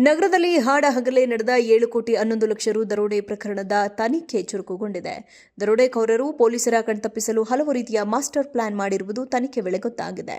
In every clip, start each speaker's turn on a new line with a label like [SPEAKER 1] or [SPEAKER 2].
[SPEAKER 1] ನಗರದಲ್ಲಿ ಹಾಡ ಹಗಲೇ ನಡೆದ ಏಳು ಕೋಟಿ ಹನ್ನೊಂದು ಲಕ್ಷ ರು ದರೋಡೆ ಪ್ರಕರಣದ ತನಿಖೆ ಚುರುಕುಗೊಂಡಿದೆ. ದರೋಡೆಕೋರರು ಪೊಲೀಸರ ಕಣ್ತಪ್ಪಿಸಲು ಹಲವು ರೀತಿಯ ಮಾಸ್ಟರ್ ಪ್ಲಾನ್ ಮಾಡಿರುವುದು ತನಿಖೆ ವೇಳೆ ಗೊತ್ತಾಗಿದೆ.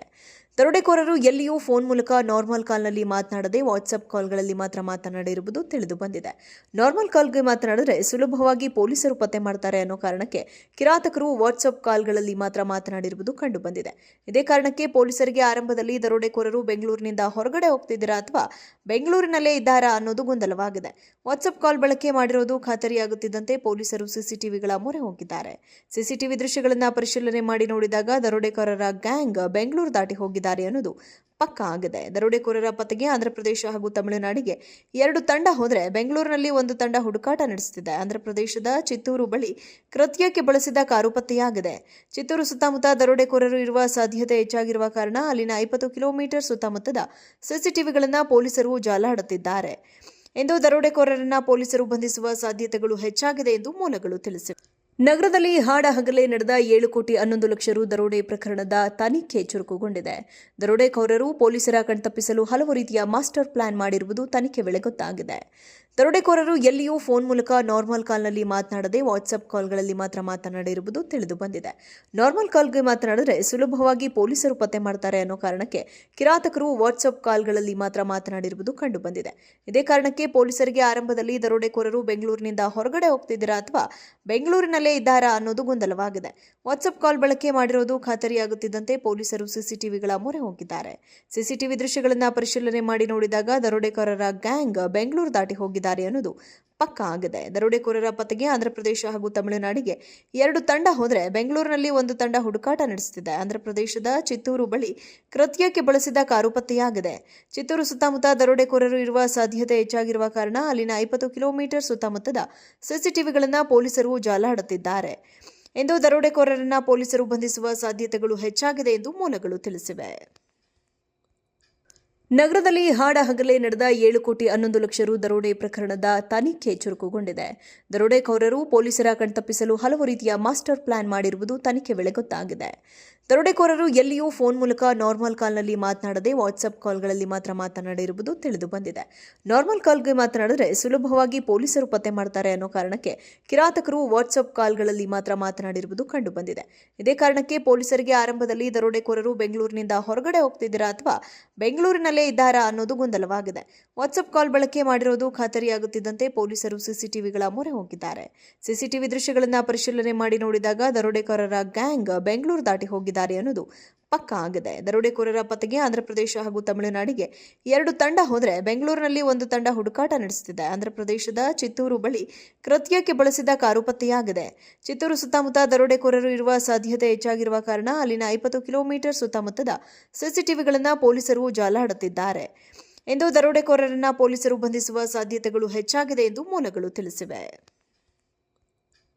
[SPEAKER 1] ದರೋಡೆಕೋರರು ಎಲ್ಲಿಯೂ ಫೋನ್ ಮೂಲಕ ನಾರ್ಮಲ್ ಕಾಲ್ನಲ್ಲಿ ಮಾತನಾಡದೆ ವಾಟ್ಸ್ಆಪ್ ಕಾಲ್ಗಳಲ್ಲಿ ಮಾತ್ರ ಮಾತನಾಡಿರುವುದು ತಿಳಿದು ಬಂದಿದೆ. ನಾರ್ಮಲ್ ಕಾಲ್ಗೆ ಮಾತನಾಡಿದ್ರೆ ಸುಲಭವಾಗಿ ಪೊಲೀಸರು ಪತ್ತೆ ಮಾಡ್ತಾರೆ ಅನ್ನೋ ಕಾರಣಕ್ಕೆ ಕಿರಾತಕರು ವಾಟ್ಸ್ಆಪ್ ಕಾಲ್ಗಳಲ್ಲಿ ಮಾತ್ರ ಮಾತನಾಡಿರುವುದು ಕಂಡು ಬಂದಿದೆ. ಇದೇ ಕಾರಣಕ್ಕೆ ಪೊಲೀಸರಿಗೆ ಆರಂಭದಲ್ಲಿ ದರೋಡೆಕೋರರು ಬೆಂಗಳೂರಿನಿಂದ ಹೊರಗಡೆ ಹೋಗ್ತಿದ್ದೀರಾ ಅಥವಾ ಬೆಂಗಳೂರಿನಲ್ಲೇ ಇದ್ದಾರಾ ಅನ್ನೋದು ಗೊಂದಲವಾಗಿದೆ. ವಾಟ್ಸ್ಆಪ್ ಕಾಲ್ ಬಳಕೆ ಮಾಡಿರೋದು ಖಾತರಿಯಾಗುತ್ತಿದ್ದಂತೆ ಪೊಲೀಸರು ಸಿಸಿಟಿವಿಗಳ ಮೊರೆ ಹೋಗಿದ್ದಾರೆ. ಸಿಸಿಟಿವಿ ದೃಶ್ಯಗಳನ್ನು ಪರಿಶೀಲನೆ ಮಾಡಿ ನೋಡಿದಾಗ ದರೋಡೆಕೋರರ ಗ್ಯಾಂಗ್ ಬೆಂಗಳೂರು ದಾಟಿ ಹೋಗಿದ್ದಾರೆ ಅನ್ನೋದು ಪಕ್ಕಾ ಆಗಿದೆ. ದರೋಡೆಕೋರರ ಪತ್ತೆಗೆ ಆಂಧ್ರಪ್ರದೇಶ ಹಾಗೂ ತಮಿಳುನಾಡಿಗೆ ಎರಡು ತಂಡ ಹೋದರೆ ಬೆಂಗಳೂರಿನಲ್ಲಿ ಒಂದು ತಂಡ ಹುಡುಕಾಟ ನಡೆಸುತ್ತಿದೆ ಆಂಧ್ರಪ್ರದೇಶದ ಚಿತ್ತೂರು ಬಳಿ ಕೃತ್ಯಕ್ಕೆ ಬಳಸಿದ ಕಾರು ಪತ್ತೆಯಾಗಿದೆ. ಚಿತ್ತೂರು ಸುತ್ತಮುತ್ತ ದರೋಡೆಕೋರರು ಇರುವ ಸಾಧ್ಯತೆ ಹೆಚ್ಚಾಗಿರುವ ಕಾರಣ ಅಲ್ಲಿನ ಇಪ್ಪತ್ತು ಕಿಲೋಮೀಟರ್ ಸುತ್ತಮುತ್ತದ ಸಿಸಿಟಿವಿಗಳನ್ನು ಪೊಲೀಸರು ಜಾಲಾಡುತ್ತಿದ್ದಾರೆ. ಎಂದು ದರೋಡೆಕೋರರನ್ನ ಪೊಲೀಸರು ಬಂಧಿಸುವ ಸಾಧ್ಯತೆಗಳು ಹೆಚ್ಚಾಗಿದೆ ಎಂದು ಮೂಲಗಳು ತಿಳಿಸಿವೆ. ನಗರದಲ್ಲಿ ಹಾಡ ಹಗಲೇ ನಡೆದ ಏಳು ಕೋಟಿ ಹನ್ನೊಂದು ಲಕ್ಷ ರು ದರೋಡೆ ಪ್ರಕರಣದ ತನಿಖೆ ಚುರುಕುಗೊಂಡಿದೆ. ದರೋಡೆಕೋರರು ಪೊಲೀಸರ ಕಣ್ತಪ್ಪಿಸಲು ಹಲವು ರೀತಿಯ ಮಾಸ್ಟರ್ ಪ್ಲಾನ್ ಮಾಡಿರುವುದು ತನಿಖೆ ವೇಳೆ ಗೊತ್ತಾಗಿದೆ. ದರೋಡೆಕೋರರು ಎಲ್ಲಿಯೂ ಫೋನ್ ಮೂಲಕ ನಾರ್ಮಲ್ ಕಾಲ್ನಲ್ಲಿ ಮಾತನಾಡದೆ ವಾಟ್ಸಪ್ ಕಾಲ್ಗಳಲ್ಲಿ ಮಾತ್ರ ಮಾತನಾಡಿರುವುದು ತಿಳಿದು ಬಂದಿದೆ. ನಾರ್ಮಲ್ ಕಾಲ್ಗೆ ಮಾತನಾಡಿದರೆ ಸುಲಭವಾಗಿ ಪೊಲೀಸರು ಪತ್ತೆ ಮಾಡ್ತಾರೆ ಅನ್ನೋ ಕಾರಣಕ್ಕೆ ಕಿರಾತಕರು ವಾಟ್ಸಪ್ ಕಾಲ್ಗಳಲ್ಲಿ ಮಾತ್ರ ಮಾತನಾಡಿರುವುದು ಕಂಡುಬಂದಿದೆ ಇದೇ ಕಾರಣಕ್ಕೆ ಪೊಲೀಸರಿಗೆ ಆರಂಭದಲ್ಲಿ ದರೋಡೆಕೋರರು ಬೆಂಗಳೂರಿನಿಂದ ಹೊರಗಡೆ ಹೋಗ್ತಿದ್ದೀರಾ ಅಥವಾ ಬೆಂಗಳೂರಿನಲ್ಲೇ ಇದ್ದಾರಾ ಅನ್ನೋದು ಗೊಂದಲವಾಗಿದೆ. ವಾಟ್ಸಪ್ ಕಾಲ್ ಬಳಕೆ ಮಾಡಿರೋದು ಖಾತರಿಯಾಗುತ್ತಿದ್ದಂತೆ ಪೊಲೀಸರು ಸಿಸಿಟಿವಿಗಳ ಮೊರೆ ಹೋಗಿದ್ದಾರೆ. ಸಿಸಿಟಿವಿ ದೃಶ್ಯಗಳನ್ನು ಪರಿಶೀಲನೆ ಮಾಡಿ ನೋಡಿದಾಗ ದರೋಡೆಕೋರರ ಗ್ಯಾಂಗ್ ಬೆಂಗಳೂರು ದಾಟಿ ಹೋಗಿದ್ದಾರೆ ಅನ್ನೋದು ಪಕ್ಕಾ ಆಗಿದೆ ದರೋಡೆಕೋರರ ಪತ್ತೆಗೆ ಆಂಧ್ರಪ್ರದೇಶ ಹಾಗೂ ತಮಿಳುನಾಡಿಗೆ ಎರಡು ತಂಡ ಹೋದರೆ ಬೆಂಗಳೂರಿನಲ್ಲಿ ಒಂದು ತಂಡ ಹುಡುಕಾಟ ನಡೆಸುತ್ತಿದೆ ಆಂಧ್ರಪ್ರದೇಶದ ಚಿತ್ತೂರು ಬಳಿ ಕೃತ್ಯಕ್ಕೆ ಬಳಸಿದ ಕಾರು ಪತ್ತೆಯಾಗಿದೆ. ಚಿತ್ತೂರು ಸುತ್ತಮುತ್ತ ದರೋಡೆಕೋರರು ಇರುವ ಸಾಧ್ಯತೆ ಹೆಚ್ಚಾಗಿರುವ ಕಾರಣ ಅಲ್ಲಿನ ಇಪ್ಪತ್ತು ಕಿಲೋಮೀಟರ್ ಸುತ್ತಮುತ್ತದ ಸಿಸಿಟಿವಿಗಳನ್ನು ಪೊಲೀಸರು ಜಾಲಾಡುತ್ತಿದ್ದಾರೆ. ಎಂದು ದರೋಡೆಕೋರರನ್ನ ಪೊಲೀಸರು ಬಂಧಿಸುವ ಸಾಧ್ಯತೆಗಳು ಹೆಚ್ಚಾಗಿದೆ ಎಂದು ಮೂಲಗಳು ತಿಳಿಸಿವೆ. ನಗರದಲ್ಲಿ ಹಾಡ ಹಗಲೇ ನಡೆದ ಏಳು ಕೋಟಿ ಹನ್ನೊಂದು ಲಕ್ಷ ರು ದರೋಡೆ ಪ್ರಕರಣದ ತನಿಖೆ ಚುರುಕುಗೊಂಡಿದೆ. ದರೋಡೆಕೋರರು ಪೊಲೀಸರ ಕಣ್ತಪ್ಪಿಸಲು ಹಲವು ರೀತಿಯ ಮಾಸ್ಟರ್ ಪ್ಲಾನ್ ಮಾಡಿರುವುದು ತನಿಖೆ ವೇಳೆ ಗೊತ್ತಾಗಿದೆ. ದರೋಡೆಕೋರರು ಎಲ್ಲಿಯೂ ಫೋನ್ ಮೂಲಕ ನಾರ್ಮಲ್ ಕಾಲ್ನಲ್ಲಿ ಮಾತನಾಡದೆ ವಾಟ್ಸಪ್ ಕಾಲ್ಗಳಲ್ಲಿ ಮಾತ್ರ ಮಾತನಾಡಿರುವುದು ತಿಳಿದು ಬಂದಿದೆ. ನಾರ್ಮಲ್ ಕಾಲ್ಗೆ ಮಾತನಾಡಿದ್ರೆ ಸುಲಭವಾಗಿ ಪೊಲೀಸರು ಪತ್ತೆ ಮಾಡ್ತಾರೆ ಅನ್ನೋ ಕಾರಣಕ್ಕೆ ಕಿರಾತಕರು ವಾಟ್ಸಪ್ ಕಾಲ್ಗಳಲ್ಲಿ ಮಾತ್ರ ಮಾತನಾಡಿರುವುದು ಕಂಡುಬಂದಿದೆ ಇದೇ ಕಾರಣಕ್ಕೆ ಪೊಲೀಸರಿಗೆ ಆರಂಭದಲ್ಲಿ ದರೋಡೆಕೋರರು ಬೆಂಗಳೂರಿನಿಂದ ಹೊರಗಡೆ ಹೋಗ್ತಿದ್ದೀರಾ ಅಥವಾ ಬೆಂಗಳೂರಿನಲ್ಲೇ ಇದ್ದಾರಾ ಅನ್ನೋದು ಗೊಂದಲವಾಗಿದೆ. ವಾಟ್ಸಪ್ ಕಾಲ್ ಬಳಕೆ ಮಾಡಿರೋದು ಖಾತರಿಯಾಗುತ್ತಿದ್ದಂತೆ ಪೊಲೀಸರು ಸಿಸಿಟಿವಿಗಳ ಮೊರೆ ಹೋಗಿದ್ದಾರೆ. ಸಿಸಿಟಿವಿ ದೃಶ್ಯಗಳನ್ನು ಪರಿಶೀಲನೆ ಮಾಡಿ ನೋಡಿದಾಗ ದರೋಡೆಕೋರರ ಗ್ಯಾಂಗ್ ಬೆಂಗಳೂರು ದಾಟಿ ಹೋಗಿದ್ದಾರೆ ಅನ್ನೋದು ಪಕ್ಕ ಆಗಿದೆ. ದರೋಡೆಕೋರರ ಪತ್ತೆಗೆ ಆಂಧ್ರಪ್ರದೇಶ ಹಾಗೂ ತಮಿಳುನಾಡಿಗೆ ಎರಡು ತಂಡ ಹೋದರೆ ಬೆಂಗಳೂರಿನಲ್ಲಿ ಒಂದು ತಂಡ ಹುಡುಕಾಟ ನಡೆಸುತ್ತಿದೆ ಆಂಧ್ರಪ್ರದೇಶದ ಚಿತ್ತೂರು ಬಳಿ ಕೃತ್ಯಕ್ಕೆ ಬಳಸಿದ ಕಾರು ಪತ್ತೆಯಾಗಿದೆ ಚಿತ್ತೂರು ಸುತ್ತಮುತ್ತ ದರೋಡೆಕೋರರು ಇರುವ ಸಾಧ್ಯತೆ ಹೆಚ್ಚಾಗಿರುವ ಕಾರಣ ಅಲ್ಲಿನ ಇಪ್ಪತ್ತು ಕಿಲೋಮೀಟರ್ ಸುತ್ತಮುತ್ತದ ಸಿಸಿಟಿವಿಗಳನ್ನು ಪೊಲೀಸರು ಜಾಲಾಡುತ್ತಿದ್ದಾರೆ. ಎಂದು ದರೋಡೆಕೋರರನ್ನ ಪೊಲೀಸರು ಬಂಧಿಸುವ ಸಾಧ್ಯತೆಗಳು ಹೆಚ್ಚಾಗಿದೆ ಎಂದು ಮೂಲಗಳು ತಿಳಿಸಿವೆ.